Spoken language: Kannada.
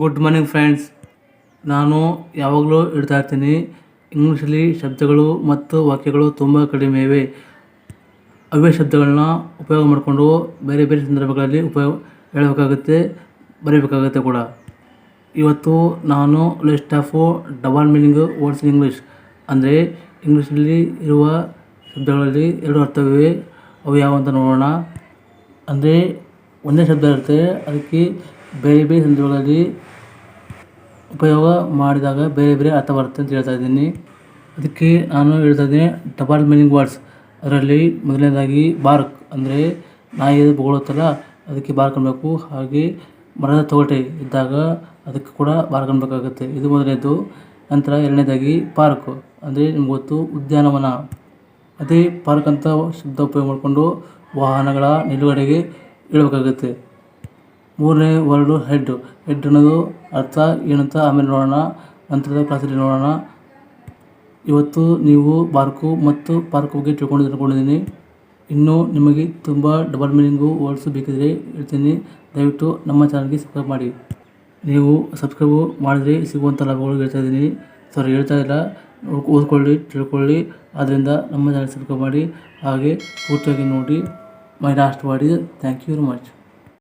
ಗುಡ್ ಮಾರ್ನಿಂಗ್ ಫ್ರೆಂಡ್ಸ್ ನಾನು ಯಾವಾಗಲೂ ಹೇಳ್ತಾ ಇರ್ತೀನಿ, ಇಂಗ್ಲೀಷಲ್ಲಿ ಶಬ್ದಗಳು ಮತ್ತು ವಾಕ್ಯಗಳು ತುಂಬ ಕಡಿಮೆ ಇವೆ. ಅವೇ ಶಬ್ದಗಳನ್ನ ಉಪಯೋಗ ಮಾಡಿಕೊಂಡು ಬೇರೆ ಬೇರೆ ಸಂದರ್ಭಗಳಲ್ಲಿ ಉಪಯೋಗ ಹೇಳಬೇಕಾಗುತ್ತೆ, ಬರೀಬೇಕಾಗುತ್ತೆ ಕೂಡ. ಇವತ್ತು ನಾನು list of double meaning words in English. ಅಂದರೆ ಇಂಗ್ಲೀಷಲ್ಲಿ ಇರುವ ಶಬ್ದಗಳಲ್ಲಿ ಎರಡು ಅರ್ಥವಿವೆ. ಅವು ಯಾವ ಅಂತ ನೋಡೋಣ. ಅಂದರೆ ಒಂದೇ ಶಬ್ದ ಇರುತ್ತೆ, ಅದಕ್ಕೆ ಬೇರೆ ಬೇರೆ ಸಂದರ್ಭಗಳಲ್ಲಿ ಉಪಯೋಗ ಮಾಡಿದಾಗ ಬೇರೆ ಬೇರೆ ಅರ್ಥ ಬರುತ್ತೆ ಅಂತ ಹೇಳ್ತಾ ಇದ್ದೀನಿ. ಅದಕ್ಕೆ ನಾನು ಹೇಳ್ತಾ ಇದ್ದೀನಿ ಡಬಲ್ ಮೀನಿಂಗ್ ವರ್ಡ್ಸ್ ಅದರಲ್ಲಿ ಮೊದಲನೇದಾಗಿ ಬಾರ್ಕ್ ಅಂದರೆ ನಾಯಿ ಬೊಗಳುತ್ತಲ್ಲ ಅದಕ್ಕೆ ಬಾರ್ಕ್ ಅನ್ನಬೇಕು ಹಾಗೆ ಮರದ ತೊಗಟೆ ಇದ್ದಾಗ ಅದಕ್ಕೆ ಕೂಡ ಬಾರ್ಕ್ ಅನ್ಬೇಕಾಗುತ್ತೆ. ಇದು ಮೊದಲನೇದು. ನಂತರ ಎರಡನೇದಾಗಿ ಪಾರ್ಕ್ ಅಂದರೆ ನಿಮ್ಗೆ ಗೊತ್ತು, ಉದ್ಯಾನವನ. ಅದೇ ಪಾರ್ಕ್ ಅಂತ ಶಬ್ದ ಉಪಯೋಗ ಮಾಡಿಕೊಂಡು ವಾಹನಗಳ ನಿಲುಗಡೆಗೆ ಇಡಬೇಕಾಗುತ್ತೆ ಮೂರನೇ ವರ್ಡು ಹೆಡ್. ಹೆಡ್ ಅನ್ನೋದು ಅರ್ಥ ಏನಂತ ಆಮೇಲೆ ನೋಡೋಣ. ನಂತರದ ಕ್ಲಾಸಲ್ಲಿ ನೋಡೋಣ. ಇವತ್ತು ನೀವು ಪಾರ್ಕು ಮತ್ತು ಪಾರ್ಕ್ ಬಗ್ಗೆ ತಿಳ್ಕೊಂಡು ತಿಳ್ಕೊಂಡಿದ್ದೀನಿ. ಇನ್ನೂ ನಿಮಗೆ ತುಂಬ ಡಬಲ್ ಮೀನಿಂಗು ವರ್ಡ್ಸು ಬೇಕಿದ್ರೆ ಹೇಳ್ತೀನಿ. ದಯವಿಟ್ಟು ನಮ್ಮ ಚಾನಲ್ಗೆ ಸಬ್ಸ್ಕ್ರೈಬ್ ಮಾಡಿ. ನೀವು ಸಬ್ಸ್ಕ್ರೈಬ್ ಮಾಡಿದರೆ ಸಿಗುವಂಥ ಲಾಭಗಳು ಹೇಳ್ತಾ ಇದ್ದೀನಿ. ಸಾರಿ, ಹೇಳ್ತಾ ಇಲ್ಲ. ಓದ್ಕೊಳ್ಳಿ, ತಿಳ್ಕೊಳ್ಳಿ. ಆದ್ದರಿಂದ ನಮ್ಮ ಚಾನಲ್ ಸಬ್ಸ್ಕ್ರೈಬ್ ಮಾಡಿ. ಹಾಗೆ ಪೂರ್ತಿಯಾಗಿ ನೋಡಿ. ಮೈ ಲಾಸ್ಟ್ ಮಾಡಿ ಥ್ಯಾಂಕ್ ಯು ವೆರಿ ಮಚ್.